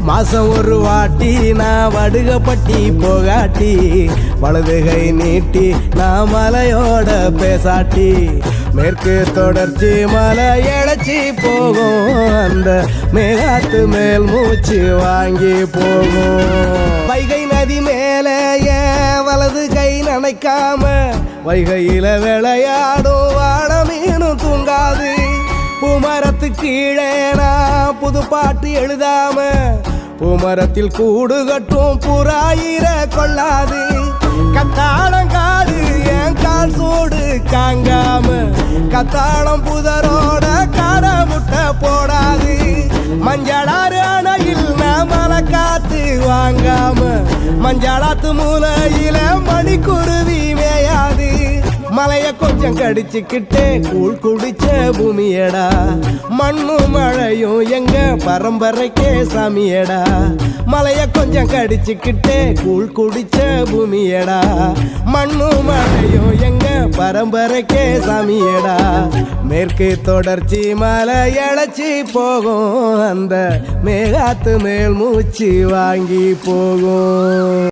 மாசம் ஒரு வாட்டி நான் வடுகப்பட்டி போகாட்டி வலதுகை நீட்டி நான் மலையோட பேசாட்டி. மேற்கு தொடர்ச்சி மலை எழச்சி போகும் அந்த மேகாத்து மேல் மூச்சு வாங்கி போகும். வைகை நதி மேலே ஏன் வலது கை நினைக்காம வைகையில விளையாடும் பூமரத்து கீழே நான் புது பாட்டு எழுதாம. பூமரத்தில் கூடு கட்டும் புறாயிர கொள்ளாது. கத்தாழம் காடு என் கால் சூடு காங்காம. கத்தாழம் புதரோட காட முட்டை போடாது. மஞ்சளாறு அணையில் நான் மலை காத்து வாங்காம. மஞ்சளாத்து மூலையில மலைய கொஞ்சம் கடிச்சுக்கிட்டே கூழ் குடிச்ச பூமியடா. மண்ணும் மழையும் எங்க பரம்பரைக்கே சாமியடா. மலைய கொஞ்சம் கடிச்சுக்கிட்டே கூழ் குடிச்ச பூமியடா. மண்ணும் மழையும் எங்க பரம்பரைக்கே சாமியடா. மேற்கு தொடர்ச்சி மலை இழைச்சி போகும். அந்த மேகாத்து மேல் மூச்சு வாங்கி போகும்.